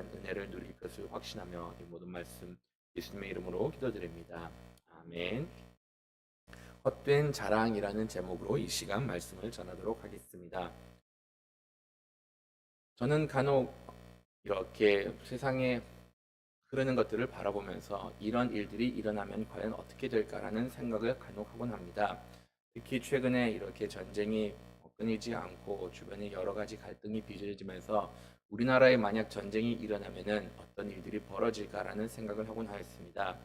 동일한 은혜를 누릴 것을 확신하며 이 모든 말씀 예수님의 이름으로 기도드립니다. 아멘. 헛된 자랑이라는 제목으로 이 시간 말씀을 전하도록 하겠습니다. 저는 간혹 이렇게 세상에 흐르는 것들을 바라보면서 이런 일들이 일어나면 과연 어떻게 될까라는 생각을 간혹 하곤 합니다. 특히 최근에 이렇게 전쟁이 끊이지 않고 주변에 여러 가지 갈등이 빚어지면서 우리나라에 만약 전쟁이 일어나면은 어떤 일들이 벌어질까라는 생각을 하곤 하였습니다.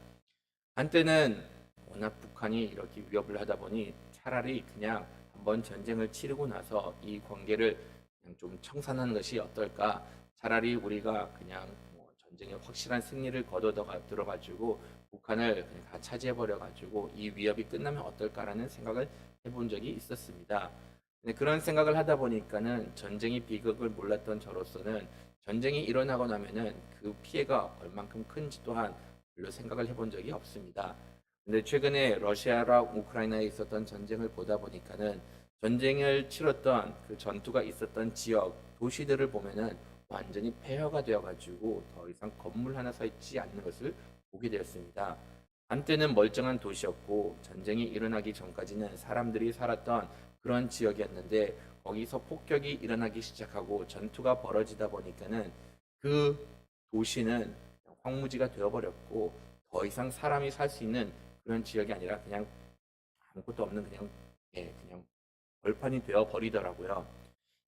한때는 워낙 북한이 이렇게 위협을 하다 보니 차라리 그냥 한번 전쟁을 치르고 나서 이 관계를 그냥 좀 청산하는 것이 어떨까? 차라리 우리가 그냥 뭐 전쟁에 확실한 승리를 거둬 들어 가지고 북한을 다 차지해 버려 가지고 이 위협이 끝나면 어떨까라는 생각을 해본 적이 있었습니다. 근데 그런 생각을 하다 보니까는 전쟁이 비극을 몰랐던 저로서는 전쟁이 일어나고 나면은 그 피해가 얼만큼 큰지 또한 별로 생각을 해본 적이 없습니다. 근데 최근에 러시아랑 우크라이나에 있었던 전쟁을 보다 보니까는 전쟁을 치렀던 그 전투가 있었던 지역 도시들을 보면은 완전히 폐허가 되어가지고 더 이상 건물 하나 서 있지 않는 것을 보게 되었습니다. 한때는 멀쩡한 도시였고 전쟁이 일어나기 전까지는 사람들이 살았던 그런 지역이었는데 거기서 폭격이 일어나기 시작하고 전투가 벌어지다 보니까는 그 도시는 황무지가 되어버렸고 더 이상 사람이 살 수 있는 그런 지역이 아니라 그냥 아무것도 없는 그냥 예, 그냥 벌판이 되어 버리더라고요.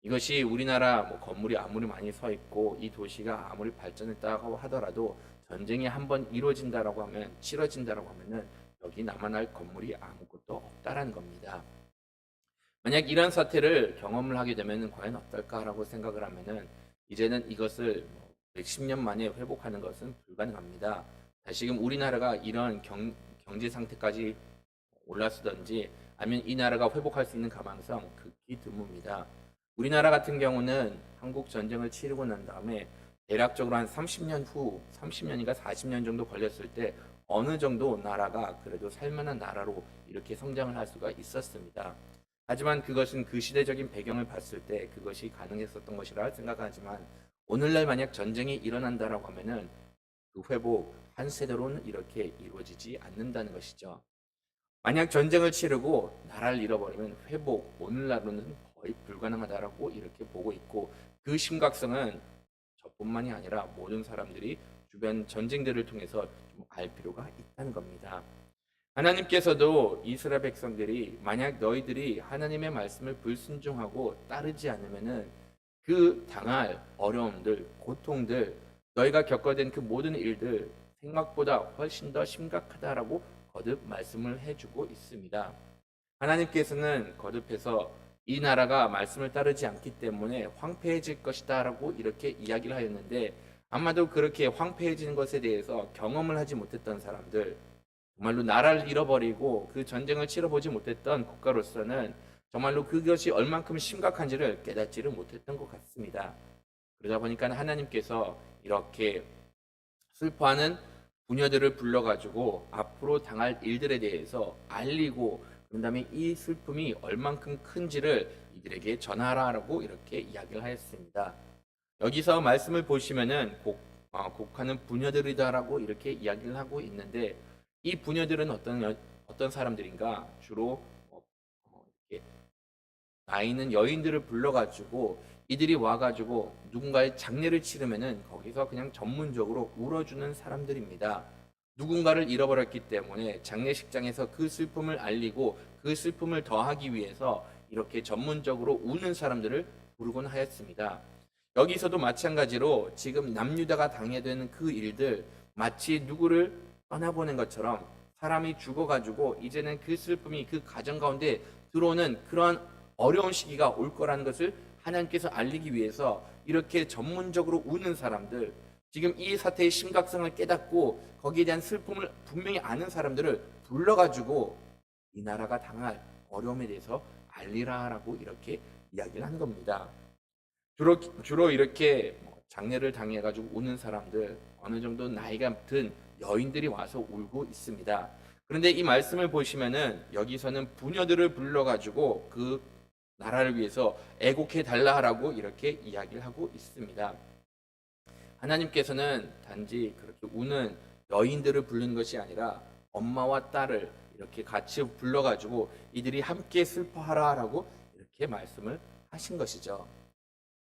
이것이 우리나라 뭐 건물이 아무리 많이 서 있고 이 도시가 아무리 발전했다고 하더라도 전쟁이 한번 이루어진다라고 하면 치러진다라고 하면은 여기 남아날 건물이 아무것도 없다라는 겁니다. 만약 이런 사태를 경험을 하게 되면 과연 어떨까라고 생각을 하면은 이제는 이것을 뭐 110년 만에 회복하는 것은 불가능합니다. 다시금 우리나라가 이런 경, 경제 상태까지 올랐든지 아니면 이 나라가 회복할 수 있는 가망성 극히 드뭅니다. 우리나라 같은 경우는 한국 전쟁을 치르고 난 다음에 대략적으로 한 30년 후, 30년인가 40년 정도 걸렸을 때 어느 정도 나라가 그래도 살만한 나라로 이렇게 성장을 할 수가 있었습니다. 하지만 그것은 그 시대적인 배경을 봤을 때 그것이 가능했었던 것이라 생각하지만 오늘날 만약 전쟁이 일어난다라고 하면은 그 회복 한 세대로는 이렇게 이루어지지 않는다는 것이죠. 만약 전쟁을 치르고 나라를 잃어버리면 회복 오늘날로는 거의 불가능하다라고 이렇게 보고 있고 그 심각성은 저뿐만이 아니라 모든 사람들이 주변 전쟁들을 통해서 좀 알 필요가 있다는 겁니다. 하나님께서도 이스라엘 백성들이 만약 너희들이 하나님의 말씀을 불순종하고 따르지 않으면은 그 당할 어려움들, 고통들, 너희가 겪어낸 그 모든 일들 생각보다 훨씬 더 심각하다라고 거듭 말씀을 해주고 있습니다. 하나님께서는 거듭해서 이 나라가 말씀을 따르지 않기 때문에 황폐해질 것이다라고 이렇게 이야기를 하였는데 아마도 그렇게 황폐해지는 것에 대해서 경험을 하지 못했던 사람들, 정말로 나라를 잃어버리고 그 전쟁을 치러보지 못했던 국가로서는 정말로 그것이 얼만큼 심각한지를 깨닫지를 못했던 것 같습니다. 그러다 보니까 하나님께서 이렇게 슬퍼하는 부녀들을 불러가지고 앞으로 당할 일들에 대해서 알리고 그런 다음에 이 슬픔이 얼만큼 큰지를 이들에게 전하라라고 이렇게 이야기를 하였습니다. 여기서 말씀을 보시면은 곡, 어, 곡하는 부녀들이다라고 이렇게 이야기를 하고 있는데 이 부녀들은 어떤 여, 어떤 사람들인가 주로 어, 어, 이렇게 나이 있는 여인들을 불러가지고 이들이 와가지고 누군가의 장례를 치르면은 거기서 그냥 전문적으로 울어주는 사람들입니다. 누군가를 잃어버렸기 때문에 장례식장에서 그 슬픔을 알리고 그 슬픔을 더하기 위해서 이렇게 전문적으로 우는 사람들을 부르곤 하였습니다. 여기서도 마찬가지로 지금 남유다가 당해야 되는 그 일들 마치 누구를 떠나보낸 것처럼 사람이 죽어가지고 이제는 그 슬픔이 그 가정 가운데 들어오는 그런 어려운 시기가 올 거라는 것을 하나님께서 알리기 위해서 이렇게 전문적으로 우는 사람들, 지금 이 사태의 심각성을 깨닫고 거기에 대한 슬픔을 분명히 아는 사람들을 불러가지고 이 나라가 당할 어려움에 대해서 알리라라고 이렇게 이야기를 한 겁니다. 주로 주로 이렇게 뭐 장례를 당해가지고 우는 사람들 어느 정도 나이가 든 여인들이 와서 울고 있습니다. 그런데 이 말씀을 보시면은 여기서는 부녀들을 불러가지고 그 나라를 위해서 애곡해 달라라고 이렇게 이야기를 하고 있습니다. 하나님께서는 단지 그렇게 우는 여인들을 부르는 것이 아니라 엄마와 딸을 이렇게 같이 불러가지고 이들이 함께 슬퍼하라라고 이렇게 말씀을 하신 것이죠.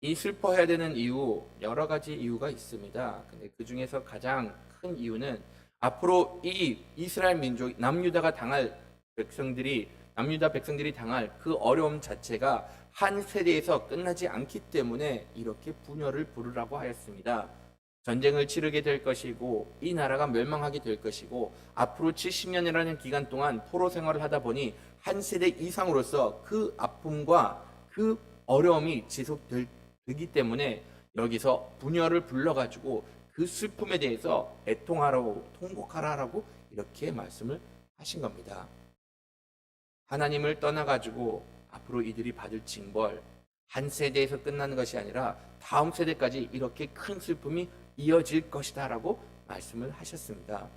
이 슬퍼해야 되는 이유 여러 가지 이유가 있습니다. 근데 그 중에서 가장 큰 이유는 앞으로 이 이스라엘 민족 남유다가 당할 백성들이 남유다 백성들이 당할 그 어려움 자체가 한 세대에서 끝나지 않기 때문에 이렇게 분열을 부르라고 하였습니다. 전쟁을 치르게 될 것이고 이 나라가 멸망하게 될 것이고 앞으로 70년이라는 기간 동안 포로 생활을 하다 보니 한 세대 이상으로서 그 아픔과 그 어려움이 지속 되기 때문에 여기서 분열을 불러가지고 그 슬픔에 대해서 애통하라고 통곡하라라고 이렇게 말씀을 하신 겁니다. 하나님을 떠나가지고 앞으로 이들이 받을 징벌 한 세대에서 끝나는 것이 아니라 다음 세대까지 이렇게 큰 슬픔이 이어질 것이다라고 말씀을 하셨습니다.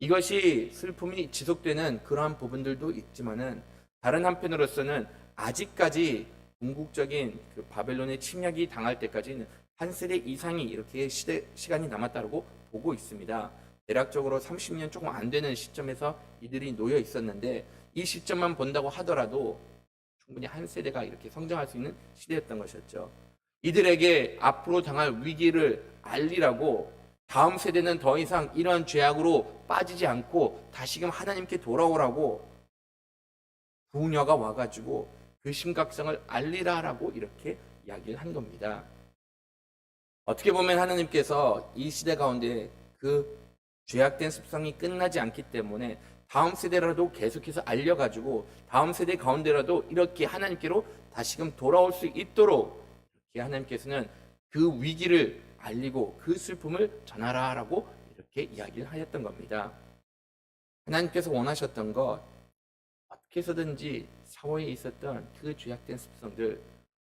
이것이 슬픔이 지속되는 그러한 부분들도 있지만은 다른 한편으로서는 아직까지 궁극적인 그 바벨론의 침략이 당할 때까지는 한 세대 이상이 이렇게 시대, 시간이 남았다고 보고 있습니다. 대략적으로 30년 조금 안 되는 시점에서 이들이 놓여 있었는데 이 시점만 본다고 하더라도 충분히 한 세대가 이렇게 성장할 수 있는 시대였던 것이었죠. 이들에게 앞으로 당할 위기를 알리라고 다음 세대는 더 이상 이런 죄악으로 빠지지 않고 다시금 하나님께 돌아오라고 부녀가 와가지고 그 심각성을 알리라라고 이렇게 이야기를 한 겁니다. 어떻게 보면 하나님께서 이 시대 가운데 그 죄악된 습성이 끝나지 않기 때문에 다음 세대라도 계속해서 알려가지고 다음 세대 가운데라도 이렇게 하나님께로 다시금 돌아올 수 있도록 이렇게 하나님께서는 그 위기를 알리고 그 슬픔을 전하라라고 이렇게 이야기를 하였던 겁니다. 하나님께서 원하셨던 것 어떻게 해서든지 사회에 있었던 그 죄악된 습성들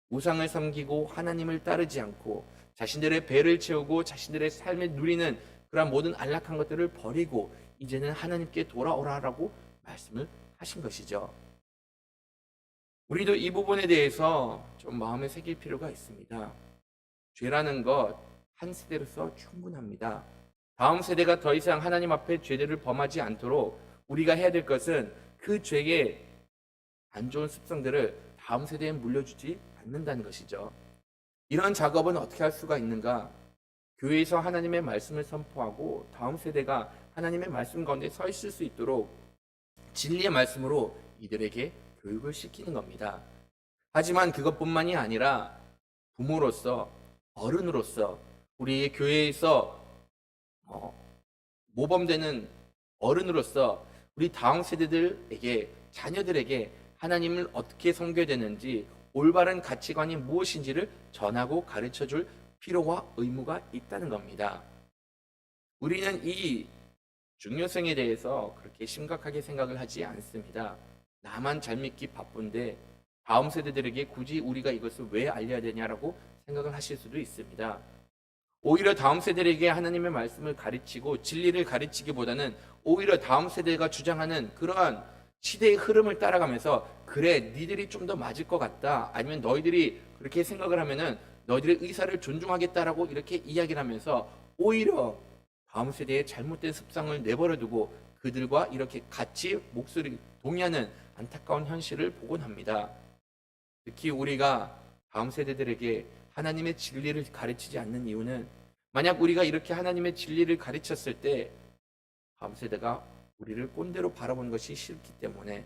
우상을 섬기고 하나님을 따르지 않고 자신들의 배를 채우고 자신들의 삶에 누리는 그러한 모든 안락한 것들을 버리고 이제는 하나님께 돌아오라라고 말씀을 하신 것이죠. 우리도 이 부분에 대해서 좀 마음에 새길 필요가 있습니다. 죄라는 것 한 세대로서 충분합니다. 다음 세대가 더 이상 하나님 앞에 죄들을 범하지 않도록 우리가 해야 될 것은 그 죄의 안 좋은 습성들을 다음 세대에 물려주지 않는다는 것이죠. 이런 작업은 어떻게 할 수가 있는가? 교회에서 하나님의 말씀을 선포하고 다음 세대가 하나님의 말씀 가운데 서 있을 수 있도록 진리의 말씀으로 이들에게 교육을 시키는 겁니다. 하지만 그것뿐만이 아니라 부모로서 어른으로서 우리 교회에서 어, 모범되는 어른으로서 우리 다음 세대들에게 자녀들에게 하나님을 어떻게 섬겨야 되는지 올바른 가치관이 무엇인지를 전하고 가르쳐 줄 필요와 의무가 있다는 겁니다. 우리는 이 중요성에 대해서 그렇게 심각하게 생각을 하지 않습니다. 나만 잘 믿기 바쁜데 다음 세대들에게 굳이 우리가 이것을 왜 알려야 되냐라고 생각을 하실 수도 있습니다. 오히려 다음 세대에게 하나님의 말씀을 가르치고 진리를 가르치기보다는 오히려 다음 세대가 주장하는 그러한 시대의 흐름을 따라가면서 그래 니들이 좀 더 맞을 것 같다 아니면 너희들이 그렇게 생각을 하면은 너희들의 의사를 존중하겠다라고 이렇게 이야기를 하면서 오히려 다음 세대의 잘못된 습성을 내버려 두고 그들과 이렇게 같이 목소리 동의하는 안타까운 현실을 보곤 합니다. 특히 우리가 다음 세대들에게 하나님의 진리를 가르치지 않는 이유는 만약 우리가 이렇게 하나님의 진리를 가르쳤을 때 다음 세대가 우리를 꼰대로 바라보는 것이 싫기 때문에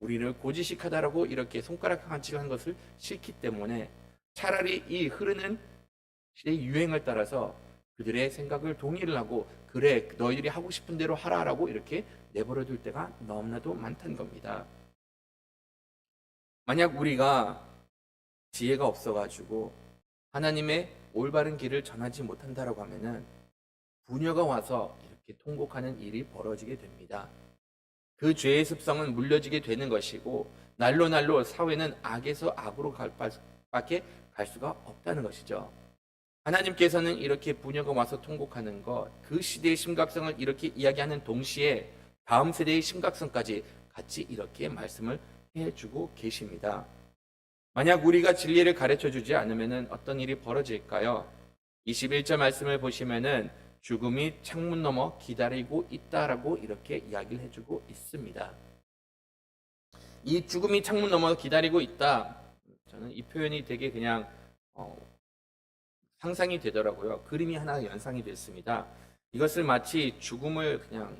우리를 고지식하다라고 이렇게 손가락 한치한 것을 싫기 때문에 차라리 이 흐르는 시대의 유행을 따라서 그들의 생각을 동의를 하고 그래 너희들이 하고 싶은 대로 하라라고 이렇게 내버려 둘 때가 너무나도 많다는 겁니다. 만약 우리가 지혜가 없어가지고 하나님의 올바른 길을 전하지 못한다라고 하면은 부녀가 와서 이렇게 통곡하는 일이 벌어지게 됩니다. 그 죄의 습성은 물려지게 되는 것이고 날로 날로 사회는 악에서 악으로 갈 밖에 갈 수가 없다는 것이죠. 하나님께서는 이렇게 부녀가 와서 통곡하는 것, 그 시대의 심각성을 이렇게 이야기하는 동시에 다음 세대의 심각성까지 같이 이렇게 말씀을 해주고 계십니다. 만약 우리가 진리를 가르쳐 주지 않으면 어떤 일이 벌어질까요? 21절 말씀을 보시면은 죽음이 창문 너머 기다리고 있다라고 이렇게 이야기를 해주고 있습니다. 이 죽음이 창문 너머 기다리고 있다. 저는 이 표현이 되게 그냥 어, 상상이 되더라고요. 그림이 하나 연상이 됐습니다. 이것을 마치 죽음을 그냥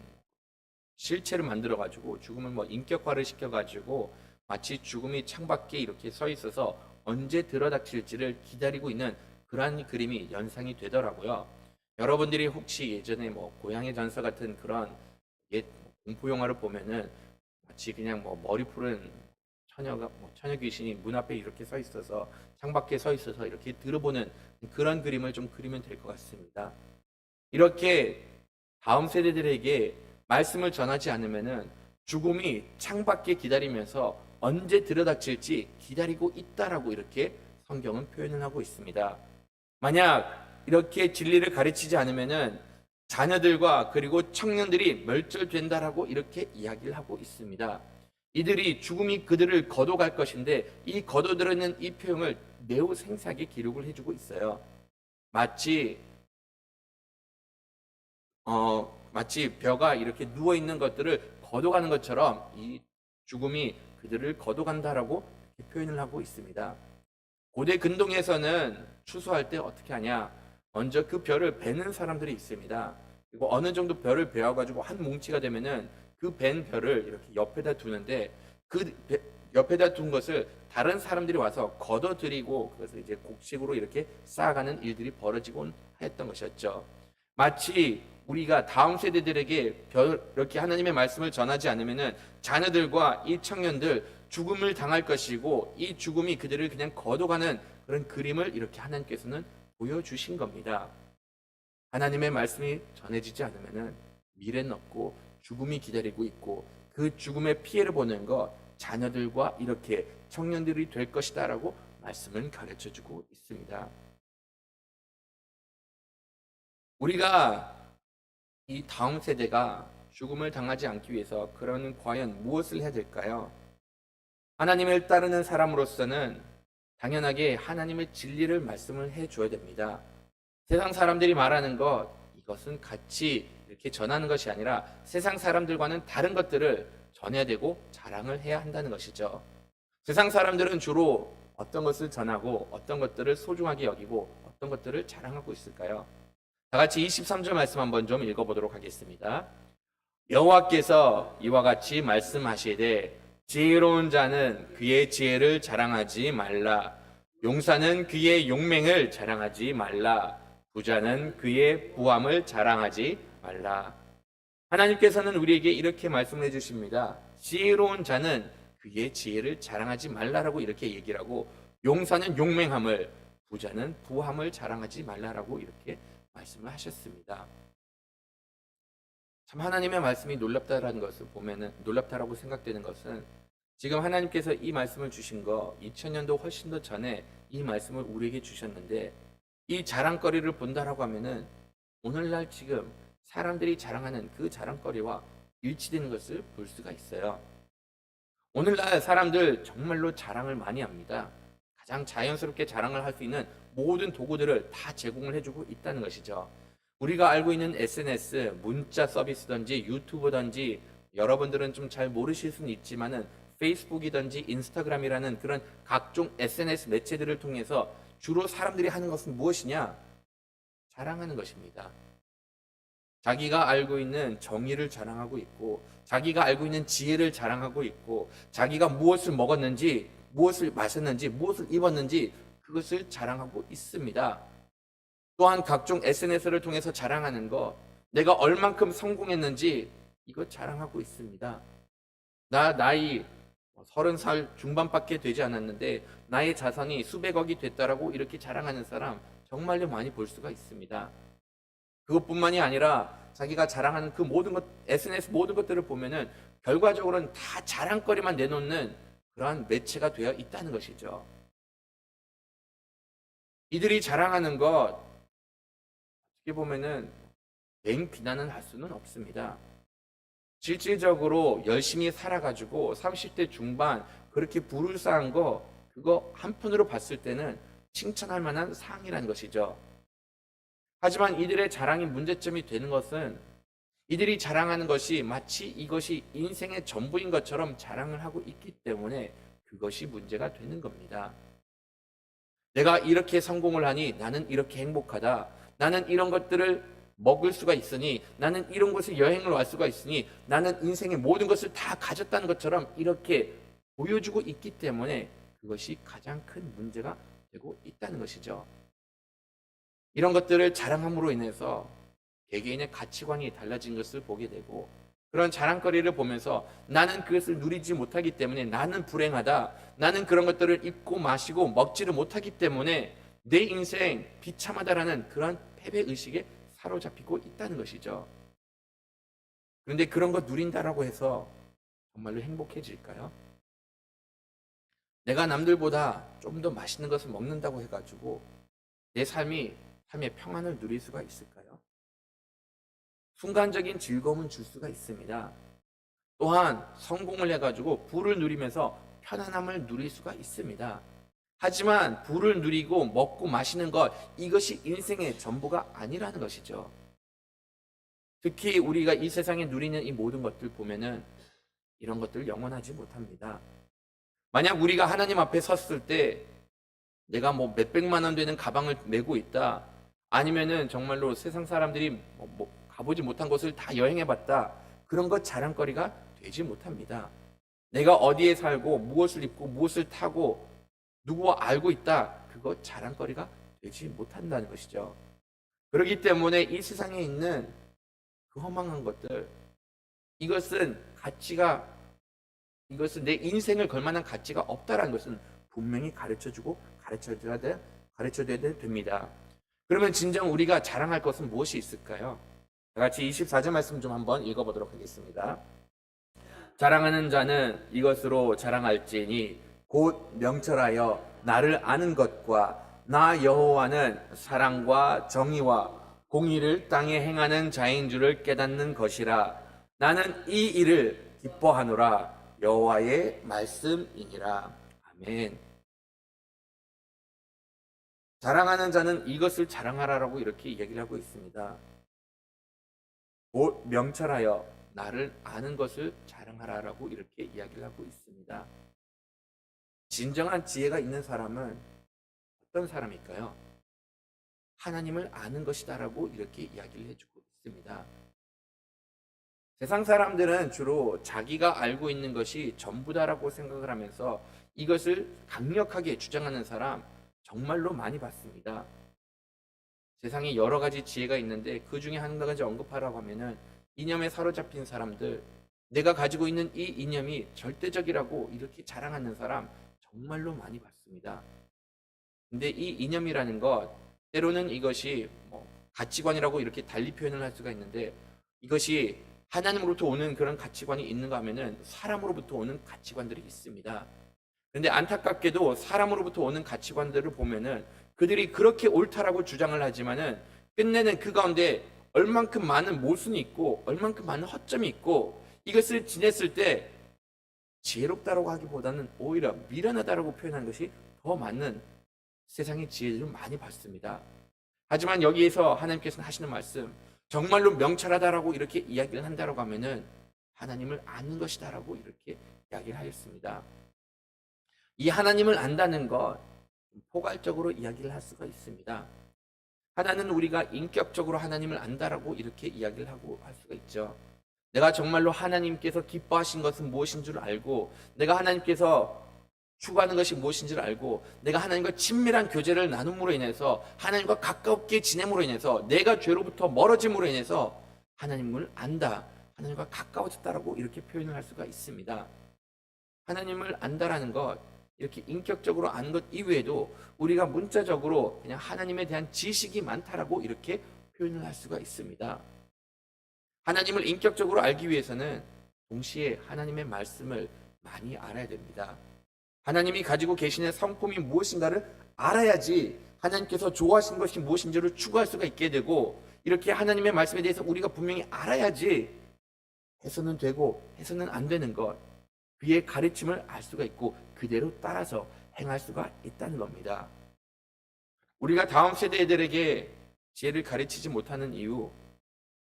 실체를 만들어 가지고 죽음을 뭐 인격화를 시켜 가지고 마치 죽음이 창밖에 이렇게 서 있어서 언제 들어닥칠지를 기다리고 있는 그러한 그림이 연상이 되더라고요. 여러분들이 혹시 예전에 뭐 고향의 전사 같은 그런 옛 공포 영화를 보면은 마치 그냥 뭐 머리 푸른 처녀가 뭐 처녀 귀신이 문 앞에 이렇게 서 있어서 창밖에 서 있어서 이렇게 들어보는 그런 그림을 좀 그리면 될 것 같습니다. 이렇게 다음 세대들에게 말씀을 전하지 않으면은 죽음이 창밖에 기다리면서 언제 들여닥칠지 기다리고 있다라고 이렇게 성경은 표현을 하고 있습니다. 만약 이렇게 진리를 가르치지 않으면은 자녀들과 그리고 청년들이 멸절된다라고 이렇게 이야기를 하고 있습니다. 이들이 죽음이 그들을 거둬갈 것인데 이 거둬들이는 이 표현을 매우 생생하게 기록을 해주고 있어요. 마치 어 마치 벼가 이렇게 누워 있는 것들을 거둬가는 것처럼 이 죽음이 그들을 거둬간다라고 표현을 하고 있습니다. 고대 근동에서는 추수할 때 어떻게 하냐? 먼저 그 벼를 베는 사람들이 있습니다. 그리고 어느 정도 벼를 베어가지고 한 뭉치가 되면은 그 벤 벼를 이렇게 옆에다 두는데 그 배- 옆에다 둔 것을 다른 사람들이 와서 걷어들이고 그것을 이제 곡식으로 이렇게 쌓아가는 일들이 벌어지곤 했던 것이었죠. 마치 우리가 다음 세대들에게 별- 이렇게 하나님의 말씀을 전하지 않으면은 자녀들과 이 청년들 죽음을 당할 것이고 이 죽음이 그들을 그냥 거둬가는 그런 그림을 이렇게 하나님께서는 보여주신 겁니다. 하나님의 말씀이 전해지지 않으면은 미래는 없고 죽음이 기다리고 있고 그 죽음의 피해를 보는 것 자녀들과 이렇게 청년들이 될 것이다 라고 말씀을 가르쳐 주고 있습니다. 우리가 이 다음 세대가 죽음을 당하지 않기 위해서 그러면 과연 무엇을 해야 될까요? 하나님을 따르는 사람으로서는 당연하게 하나님의 진리를 말씀을 해 줘야 됩니다. 세상 사람들이 말하는 것 이것은 같이 이렇게 전하는 것이 아니라 세상 사람들과는 다른 것들을 전해야 되고 자랑을 해야 한다는 것이죠. 세상 사람들은 주로 어떤 것을 전하고 어떤 것들을 소중하게 여기고 어떤 것들을 자랑하고 있을까요? 다 같이 23절 말씀 한번 좀 읽어보도록 하겠습니다. 여호와께서 이와 같이 말씀하시되 지혜로운 자는 그의 지혜를 자랑하지 말라. 용사는 그의 용맹을 자랑하지 말라. 부자는 그의 부함을 자랑하지 말라. 하나님께서는 우리에게 이렇게 말씀해 주십니다. 지혜로운 자는 그의 지혜를 자랑하지 말라라고 이렇게 얘기를 하고 용사는 용맹함을 부자는 부함을 자랑하지 말라라고 이렇게 말씀을 하셨습니다. 참 하나님의 말씀이 놀랍다라는 것을 보면은 놀랍다라고 생각되는 것은 지금 하나님께서 이 말씀을 주신 거 2000년도 훨씬 더 전에 이 말씀을 우리에게 주셨는데 이 자랑거리를 본다라고 하면은 오늘날 지금 사람들이 자랑하는 그 자랑거리와 일치되는 것을 볼 수가 있어요. 오늘날 사람들 정말로 자랑을 많이 합니다. 가장 자연스럽게 자랑을 할 수 있는 모든 도구들을 다 제공을 해주고 있다는 것이죠. 우리가 알고 있는 SNS, 문자 서비스든지 유튜브든지 여러분들은 좀 잘 모르실 수는 있지만은 페이스북이든지 인스타그램이라는 그런 각종 SNS 매체들을 통해서 주로 사람들이 하는 것은 무엇이냐? 자랑하는 것입니다. 자기가 알고 있는 정의를 자랑하고 있고, 자기가 알고 있는 지혜를 자랑하고 있고, 자기가 무엇을 먹었는지, 무엇을 마셨는지, 무엇을 입었는지, 그것을 자랑하고 있습니다. 또한 각종 SNS를 통해서 자랑하는 것, 내가 얼만큼 성공했는지, 이거 자랑하고 있습니다. 나 나이 서른 살 중반밖에 되지 않았는데 나의 자산이 수백억이 됐다라고 이렇게 자랑하는 사람 정말로 많이 볼 수가 있습니다. 그것뿐만이 아니라 자기가 자랑하는 그 모든 것 SNS 모든 것들을 보면은 결과적으로는 다 자랑거리만 내놓는 그러한 매체가 되어 있다는 것이죠. 이들이 자랑하는 것 어떻게 보면은 맹 비난은 할 수는 없습니다. 실질적으로 열심히 살아가지고 30대 중반 그렇게 쌓은 거 그거 한편으로 봤을 때는 칭찬할 만한 상이라는 것이죠. 하지만 이들의 자랑이 문제점이 되는 것은 이들이 자랑하는 것이 마치 이것이 인생의 전부인 것처럼 자랑을 하고 있기 때문에 그것이 문제가 되는 겁니다. 내가 이렇게 성공을 하니 나는 이렇게 행복하다. 나는 이런 것들을 먹을 수가 있으니 나는 이런 곳에 여행을 갈 수가 있으니 나는 인생의 모든 것을 다 가졌다는 것처럼 이렇게 보여주고 있기 때문에 그것이 가장 큰 문제가 되고 있다는 것이죠. 이런 것들을 자랑함으로 인해서 개개인의 가치관이 달라진 것을 보게 되고 그런 자랑거리를 보면서 나는 그것을 누리지 못하기 때문에 나는 불행하다. 나는 그런 것들을 입고 마시고 먹지를 못하기 때문에 내 인생 비참하다라는 그런 패배 의식에 사로잡히고 있다는 것이죠. 그런데 그런 거 누린다라고 해서 정말로 행복해질까요? 내가 남들보다 좀 더 맛있는 것을 먹는다고 해가지고 내 삶이 삶의 평안을 누릴 수가 있을까요? 순간적인 즐거움은 줄 수가 있습니다. 또한 성공을 해가지고 부를 누리면서 편안함을 누릴 수가 있습니다. 하지만 부를 누리고 먹고 마시는 것 이것이 인생의 전부가 아니라는 것이죠. 특히 우리가 이 세상에 누리는 이 모든 것들 보면은 이런 것들 영원하지 못합니다. 만약 우리가 하나님 앞에 섰을 때 내가 뭐 몇백만 원 되는 가방을 메고 있다. 아니면은 정말로 세상 사람들이 뭐, 뭐 가보지 못한 곳을 다 여행해 봤다. 그런 것 자랑거리가 되지 못합니다. 내가 어디에 살고 무엇을 입고 무엇을 타고 누구와 알고 있다. 그거 자랑거리가 되지 못한다는 것이죠. 그렇기 때문에 이 세상에 있는 그 허망한 것들 이것은 가치가 이것은 내 인생을 걸만한 가치가 없다라는 것은 분명히 가르쳐주고 가르쳐줘야 돼 가르쳐줘야 됩니다. 그러면 진정 우리가 자랑할 것은 무엇이 있을까요? 다 같이 24절 말씀 좀 한번 읽어보도록 하겠습니다. 자랑하는 자는 이것으로 자랑할지니 곧 명철하여 나를 아는 것과 나 여호와는 사랑과 정의와 공의를 땅에 행하는 자인 줄을 깨닫는 것이라 나는 이 일을 기뻐하노라 여호와의 말씀이니라 아멘. 자랑하는 자는 이것을 자랑하라라고 이렇게 얘기를 하고 있습니다. 곧 명철하여 나를 아는 것을 자랑하라라고 이렇게 이야기를 하고 있습니다. 진정한 지혜가 있는 사람은 어떤 사람일까요? 하나님을 아는 것이다라고 이렇게 이야기를 해주고 있습니다. 세상 사람들은 주로 자기가 알고 있는 것이 전부다라고 생각을 하면서 이것을 강력하게 주장하는 사람 정말로 많이 봤습니다. 세상에 여러 가지 지혜가 있는데 그 중에 한 가지 언급하라고 하면은 이념에 사로잡힌 사람들, 내가 가지고 있는 이 이념이 절대적이라고 이렇게 자랑하는 사람 정말로 많이 봤습니다. 근데 이 이념이라는 것, 때로는 이것이 뭐 가치관이라고 이렇게 달리 표현을 할 수가 있는데 이것이 하나님으로부터 오는 그런 가치관이 있는가 하면은 사람으로부터 오는 가치관들이 있습니다. 그런데 안타깝게도 사람으로부터 오는 가치관들을 보면은 그들이 그렇게 옳다라고 주장을 하지만은 끝내는 그 가운데 얼만큼 많은 모순이 있고 얼만큼 많은 허점이 있고 이것을 지냈을 때 지혜롭다라고 하기보다는 오히려 미련하다라고 표현한 것이 더 맞는 세상의 지혜를 많이 받습니다. 하지만 여기에서 하나님께서는 하시는 말씀 정말로 명철하다라고 이렇게 이야기를 한다라고 하면은 하나님을 아는 것이다라고 이렇게 이야기를 하였습니다. 이 하나님을 안다는 것 포괄적으로 이야기를 할 수가 있습니다. 하나는 우리가 인격적으로 하나님을 안다라고 이렇게 이야기를 하고 할 수가 있죠. 내가 정말로 하나님께서 기뻐하신 것은 무엇인 줄 알고 내가 하나님께서 추구하는 것이 무엇인 줄 알고 내가 하나님과 친밀한 교제를 나눔으로 인해서 하나님과 가깝게 지냄으로 인해서 내가 죄로부터 멀어짐으로 인해서 하나님을 안다. 하나님과 가까워졌다라고 이렇게 표현을 할 수가 있습니다. 하나님을 안다라는 것 이렇게 인격적으로 아는 것 이외에도 우리가 문자적으로 그냥 하나님에 대한 지식이 많다라고 이렇게 표현을 할 수가 있습니다. 하나님을 인격적으로 알기 위해서는 동시에 하나님의 말씀을 많이 알아야 됩니다. 하나님이 가지고 계시는 성품이 무엇인가를 알아야지 하나님께서 좋아하시는 것이 무엇인지를 추구할 수가 있게 되고 이렇게 하나님의 말씀에 대해서 우리가 분명히 알아야지 해서는 되고 해서는 안 되는 것 그의 가르침을 알 수가 있고 그대로 따라서 행할 수가 있다는 겁니다. 우리가 다음 세대들에게 지혜를 가르치지 못하는 이유,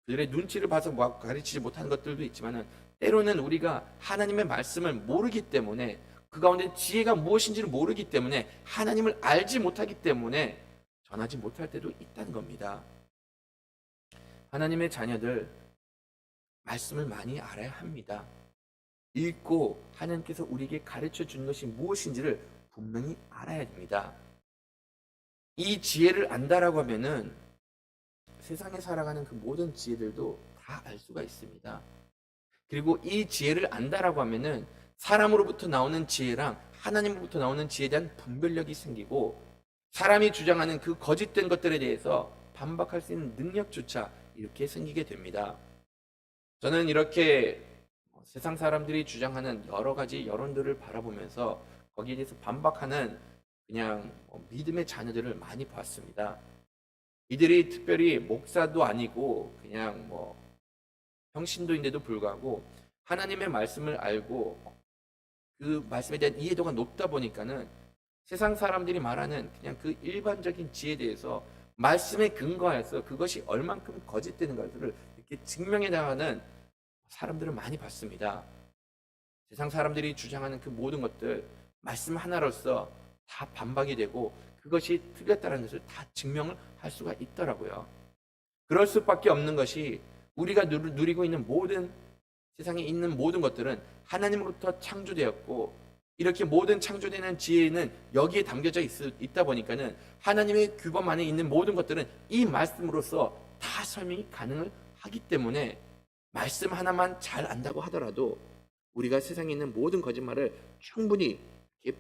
그들의 눈치를 봐서 뭐 가르치지 못하는 것들도 있지만은 때로는 우리가 하나님의 말씀을 모르기 때문에 그 가운데 지혜가 무엇인지를 모르기 때문에 하나님을 알지 못하기 때문에 전하지 못할 때도 있다는 겁니다. 하나님의 자녀들 말씀을 많이 알아야 합니다. 읽고 하나님께서 우리에게 가르쳐 준 것이 무엇인지를 분명히 알아야 됩니다. 이 지혜를 안다라고 하면은 세상에 살아가는 그 모든 지혜들도 다 알 수가 있습니다. 그리고 이 지혜를 안다라고 하면은 사람으로부터 나오는 지혜랑 하나님으로부터 나오는 지혜에 대한 분별력이 생기고 사람이 주장하는 그 거짓된 것들에 대해서 반박할 수 있는 능력조차 이렇게 생기게 됩니다. 저는 이렇게 세상 사람들이 주장하는 여러 가지 여론들을 바라보면서 거기에 대해서 반박하는 그냥 뭐 믿음의 자녀들을 많이 봤습니다. 이들이 특별히 목사도 아니고 그냥 뭐 평신도인데도 불구하고 하나님의 말씀을 알고 그 말씀에 대한 이해도가 높다 보니까는 세상 사람들이 말하는 그냥 그 일반적인 지혜에 대해서 말씀에 근거해서 그것이 얼만큼 거짓되는 것들을 이렇게 증명해 나가는 사람들을 많이 봤습니다. 세상 사람들이 주장하는 그 모든 것들 말씀 하나로서 다 반박이 되고 그것이 틀렸다는 것을 다 증명을 할 수가 있더라고요. 그럴 수밖에 없는 것이 우리가 누- 누리고 있는 모든 세상에 있는 모든 것들은 하나님으로부터 창조되었고 이렇게 모든 창조되는 지혜는 여기에 담겨져 있, 다 보니까는 하나님의 규범 안에 있는 모든 것들은 이 말씀으로서 다 설명이 가능을 하기 때문에 말씀 하나만 잘 안다고 하더라도 우리가 세상에 있는 모든 거짓말을 충분히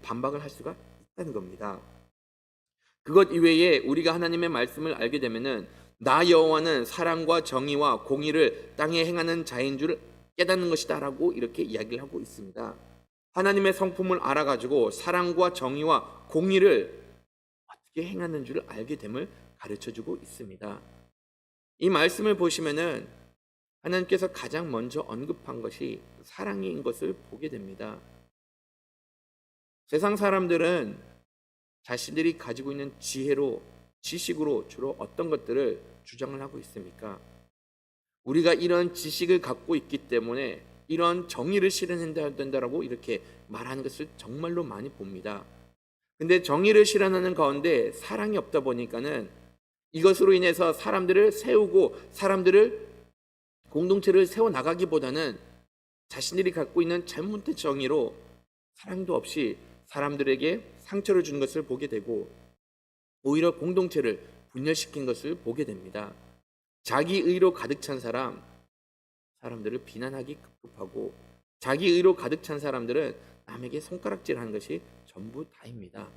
반박을 할 수가 있다는 겁니다. 그것 이외에 우리가 하나님의 말씀을 알게 되면은 나 여호와는 사랑과 정의와 공의를 땅에 행하는 자인 줄 깨닫는 것이다라고 이렇게 이야기를 하고 있습니다. 하나님의 성품을 알아가지고 사랑과 정의와 공의를 어떻게 행하는 줄 알게 됨을 가르쳐 주고 있습니다. 이 말씀을 보시면은 하나님께서 가장 먼저 언급한 것이 사랑인 것을 보게 됩니다. 세상 사람들은 자신들이 가지고 있는 지혜로 지식으로 주로 어떤 것들을 주장을 하고 있습니까? 우리가 이런 지식을 갖고 있기 때문에 이런 정의를 실현해야 된다라고 이렇게 말하는 것을 정말로 많이 봅니다. 근데 정의를 실현하는 가운데 사랑이 없다 보니까는 이것으로 인해서 사람들을 세우고 사람들을 공동체를 세워 나가기보다는 자신들이 갖고 있는 잘못된 정의로 사랑도 없이 사람들에게 상처를 준 것을 보게 되고 오히려 공동체를 분열시킨 것을 보게 됩니다. 자기 의로 가득 찬 사람 사람들을 비난하기 급급하고 자기 의로 가득 찬 사람들은 남에게 손가락질하는 것이 전부 다입니다.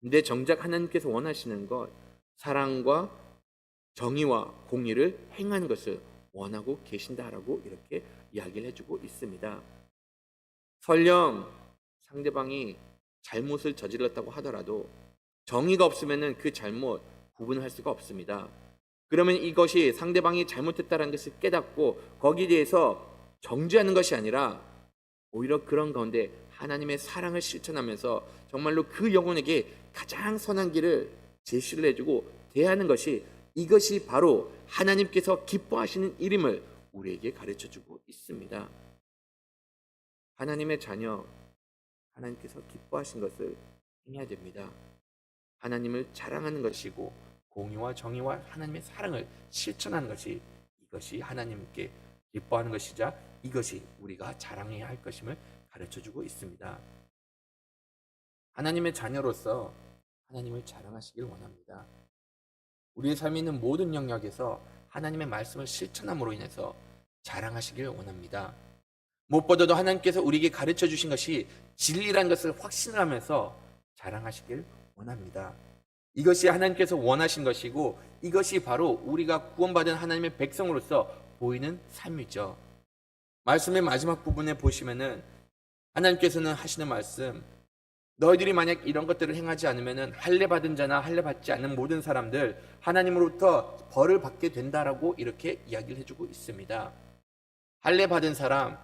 근데 정작 하나님께서 원하시는 것 사랑과 정의와 공의를 행하는 것을 원하고 계신다라고 이렇게 이야기를 해주고 있습니다. 설령 상대방이 잘못을 저질렀다고 하더라도 정의가 없으면은 그 잘못 구분할 수가 없습니다. 그러면 이것이 상대방이 잘못했다는 것을 깨닫고 거기에 대해서 정죄하는 것이 아니라 오히려 그런 가운데 하나님의 사랑을 실천하면서 정말로 그 영혼에게 가장 선한 길을 제시를 해주고 대하는 것이 이것이 바로 하나님께서 기뻐하시는 일임을 우리에게 가르쳐 주고 있습니다. 하나님의 자녀, 하나님께서 기뻐하신 것을 행해야 됩니다. 하나님을 자랑하는 것이고 공의와 정의와 하나님의 사랑을 실천하는 것이 이것이 하나님께 기뻐하는 것이자 이것이 우리가 자랑해야 할 것임을 가르쳐 주고 있습니다. 하나님의 자녀로서 하나님을 자랑하시길 원합니다. 우리의 삶에 있는 모든 영역에서 하나님의 말씀을 실천함으로 인해서 자랑하시길 원합니다. 무엇보다도 하나님께서 우리에게 가르쳐 주신 것이 진리라는 것을 확신을 하면서 자랑하시길 원합니다. 이것이 하나님께서 원하신 것이고 이것이 바로 우리가 구원받은 하나님의 백성으로서 보이는 삶이죠. 말씀의 마지막 부분에 보시면은 하나님께서는 하시는 말씀 너희들이 만약 이런 것들을 행하지 않으면은 할례 받은 자나 할례 받지 않는 모든 사람들 하나님으로부터 벌을 받게 된다라고 이렇게 이야기를 해주고 있습니다. 할례 받은 사람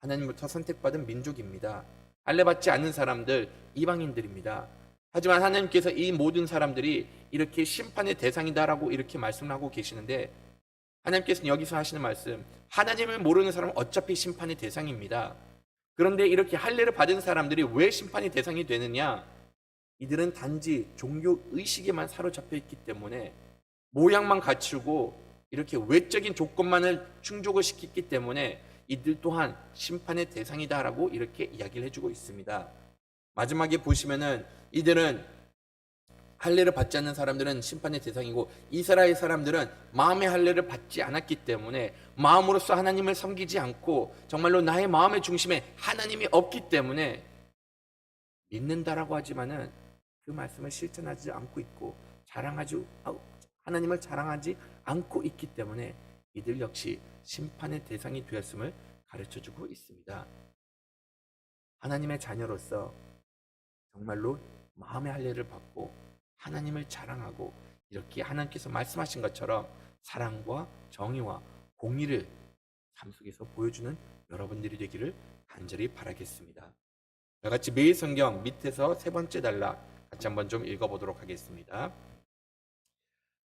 하나님부터 선택받은 민족입니다. 할례 받지 않는 사람들 이방인들입니다. 하지만 하나님께서 이 모든 사람들이 이렇게 심판의 대상이다라고 이렇게 말씀을 하고 계시는데 하나님께서는 여기서 하시는 말씀 하나님을 모르는 사람은 어차피 심판의 대상입니다. 그런데 이렇게 할례를 받은 사람들이 왜 심판의 대상이 되느냐? 이들은 단지 종교 의식에만 사로잡혀 있기 때문에 모양만 갖추고 이렇게 외적인 조건만을 충족을 시켰기 때문에 이들 또한 심판의 대상이다라고 이렇게 이야기를 해주고 있습니다. 마지막에 보시면은 이들은 할례를 받지 않는 사람들은 심판의 대상이고 이스라엘 사람들은 마음의 할례를 받지 않았기 때문에 마음으로서 하나님을 섬기지 않고 정말로 나의 마음의 중심에 하나님이 없기 때문에 믿는다라고 하지만은 그 말씀을 실천하지 않고 있고 자랑하지 하나님을 자랑하지 않고 있기 때문에 이들 역시 심판의 대상이 되었음을 가르쳐 주고 있습니다. 하나님의 자녀로서 정말로 마음의 할례를 받고 하나님을 자랑하고 이렇게 하나님께서 말씀하신 것처럼 사랑과 정의와 공의를 삶 속에서 보여주는 여러분들이 되기를 간절히 바라겠습니다. 다 같이 매일 성경 밑에서 세 번째 단락 같이 한번 좀 읽어보도록 하겠습니다.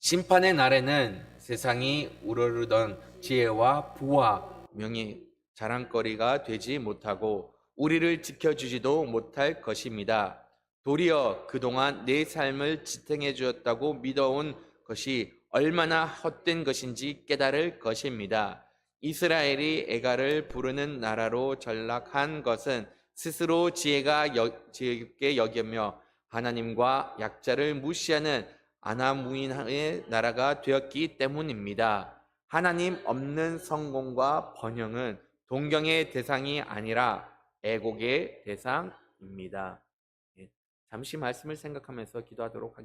심판의 날에는 세상이 우러르던 지혜와 부와 명예 자랑거리가 되지 못하고 우리를 지켜주지도 못할 것입니다. 도리어 그동안 내 삶을 지탱해 주었다고 믿어온 것이 얼마나 헛된 것인지 깨달을 것입니다. 이스라엘이 애가를 부르는 나라로 전락한 것은 스스로 지혜가 여, 지혜롭게 여기며 하나님과 약자를 무시하는 아나무인의 나라가 되었기 때문입니다. 하나님 없는 성공과 번영은 동경의 대상이 아니라 애곡의 대상입니다. 예, 잠시 말씀을 생각하면서 기도하도록 하겠습니다.